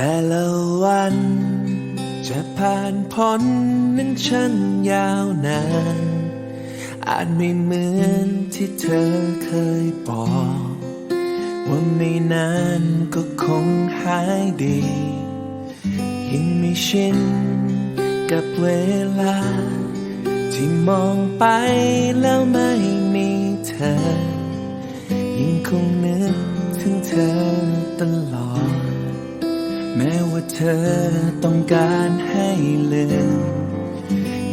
แต่ละวัน จะผ่านพ้นนั้นช่างยาวนาน อาจไม่เหมือนที่เธอเคยบอก ว่าไม่นานก็คงหายดียังไม่ชินกับเวลา ที่มองไปแล้วไม่มีเธอยังคงนึกถึงเธอตลอด แม้ว่าเธอต้องการให้ลืม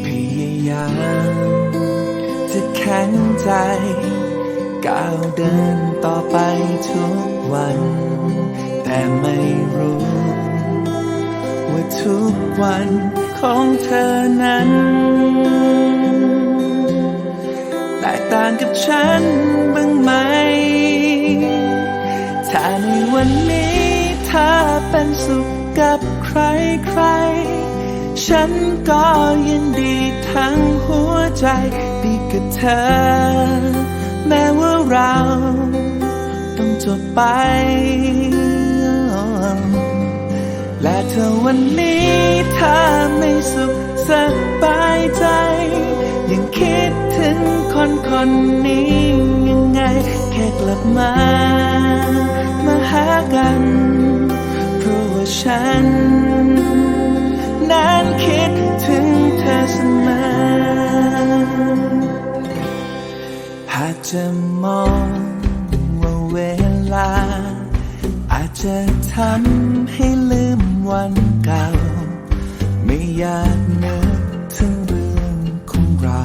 พยายามจะแข็งใจ ก้าวเดินต่อไปทุกวัน แต่ไม่รู้ ว่าทุกวันของเธอนั้นแตกต่างกับฉันบ้างไหมถ้าในวันนี้ อเป็นสุขกับใครใคร ฉันก็ยินดีทั้งหัวใจดีกับเธอ แม้ว่าเราต้องจบไป และเธอวันนี้เธอไม่สุขสบายใจ ยังคิดถึงคนคนนี้ยังไง แค่กลับมา มาหากัน ฉัน นั้นคิดถึงเธอเสมอ หากจะมองว่าเวลา อาจจะทำให้ลืมวันเก่า ไม่อยากนึกถึงเรื่องของเรา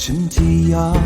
ฉันที่ยอม